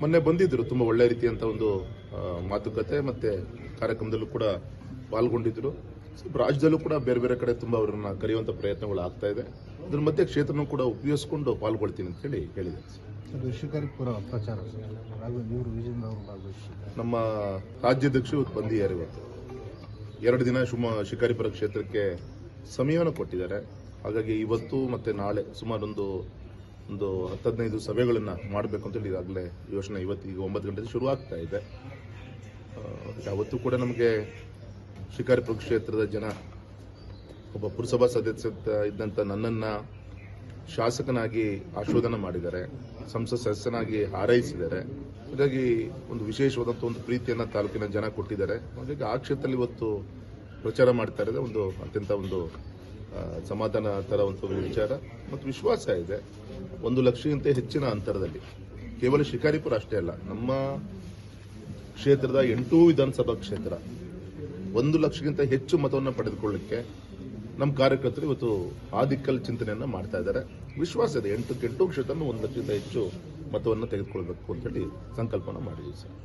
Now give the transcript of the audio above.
ಮೊನ್ನೆ ಬಂದಿದ್ರು ತುಂಬಾ ಒಳ್ಳೆ ರೀತಿಯಂತ ಒಂದು ಮಾತುಕತೆ ಮತ್ತೆ ಕಾರ್ಯಕ್ರಮದಲ್ಲೂ ಕೂಡ ಪಾಲ್ಗೊಂಡಿದ್ರು. ಸ್ವಲ್ಪ ರಾಜ್ಯದಲ್ಲೂ ಕೂಡ ಬೇರೆ ಬೇರೆ ಕಡೆ ತುಂಬಾ ಅವರನ್ನ ಕರೆಯುವಂತ ಪ್ರಯತ್ನಗಳು ಆಗ್ತಾ ಇದೆ. ಅದ್ರ ಮಧ್ಯೆ ಕ್ಷೇತ್ರನೂ ಕೂಡ ಉಪಯೋಗಿಸ್ಕೊಂಡು ಪಾಲ್ಗೊಳ್ತೀನಿ ಅಂತ ಹೇಳಿ ಹೇಳಿದೆ. ನಮ್ಮ ರಾಜ್ಯಾಧ್ಯಕ್ಷರು ಬಂದಿದ್ದಾರೆ ಇವತ್ತು? ಎರಡು ದಿನ ಶುಮ ಶಿಕಾರಿಪುರ ಕ್ಷೇತ್ರಕ್ಕೆ ಸಮಯವನ್ನು ಕೊಟ್ಟಿದ್ದಾರೆ. ಹಾಗಾಗಿ ಇವತ್ತು ಮತ್ತೆ ನಾಳೆ ಸುಮಾರು ಒಂದು ಹತ್ತು ಹದಿನೈದು ಸಭೆಗಳನ್ನು ಮಾಡಬೇಕು ಅಂತೇಳಿ ಈಗಾಗಲೇ ಯೋಚನೆ ಇವತ್ತು ಈಗ ಒಂಬತ್ತು ಗಂಟೆಗೆ ಶುರು ಆಗ್ತಾ ಇದೆ. ಯಾವತ್ತೂ ಕೂಡ ನಮಗೆ ಶಿಕಾರಿಪುರ ಕ್ಷೇತ್ರದ ಜನ, ಒಬ್ಬ ಪುರಸಭಾ ಸದಸ್ಯ ಇದ್ದಂಥ ನನ್ನನ್ನು ಶಾಸಕನಾಗಿ ಆಶೋಧನೆ ಮಾಡಿದ್ದಾರೆ, ಸಂಸತ್ ಸದಸ್ಯನಾಗಿ ಹಾರೈಸಿದ್ದಾರೆ. ಹಾಗಾಗಿ ಒಂದು ವಿಶೇಷವಾದಂಥ ಒಂದು ಪ್ರೀತಿಯನ್ನು ತಾಲೂಕಿನ ಜನ ಕೊಟ್ಟಿದ್ದಾರೆ. ಹಾಗಾಗಿ ಆ ಕ್ಷೇತ್ರದಲ್ಲಿ ಇವತ್ತು ಪ್ರಚಾರ ಮಾಡ್ತಾ ಇರೋದೇ ಒಂದು ಅತ್ಯಂತ ಒಂದು ಸಮಾಧಾನ ತರುವಂತ ಒಂದು ವಿಚಾರ. ಮತ್ತು ವಿಶ್ವಾಸ ಇದೆ. ಒಂದು ಲಕ್ಷಕ್ಕಿಂತ ಹೆಚ್ಚಿನ ಅಂತರದಲ್ಲಿ. ಕೇವಲ ಶಿಕಾರಿಪುರ ಅಷ್ಟೇ ಅಲ್ಲ. ನಮ್ಮ ಕ್ಷೇತ್ರದ ಎಂಟು ವಿಧಾನಸಭಾ ಕ್ಷೇತ್ರ. ಒಂದು ಲಕ್ಷಕ್ಕಿಂತ ಹೆಚ್ಚು ಮತವನ್ನು ಪಡೆದುಕೊಳ್ಳಕ್ಕೆ ನಮ್ಮ ಕಾರ್ಯಕರ್ತರು ಇವತ್ತು ಆದಿಕ್ಕಲ್ ಚಿಂತನೆಯನ್ನು ಮಾಡ್ತಾ ಇದ್ದಾರೆ. ವಿಶ್ವಾಸ ಇದೆ. ಎಂಟು ಎಂಟು ಕ್ಷೇತ್ರ ಒಂದು ಲಕ್ಷಕ್ಕಿಂತ ಹೆಚ್ಚು ಮತವನ್ನು ತೆಗೆದುಕೊಳ್ಬೇಕು ಅಂತೇಳಿ ಸಂಕಲ್ಪನ ಮಾಡಿದ್ದೀವಿ ಸರ್.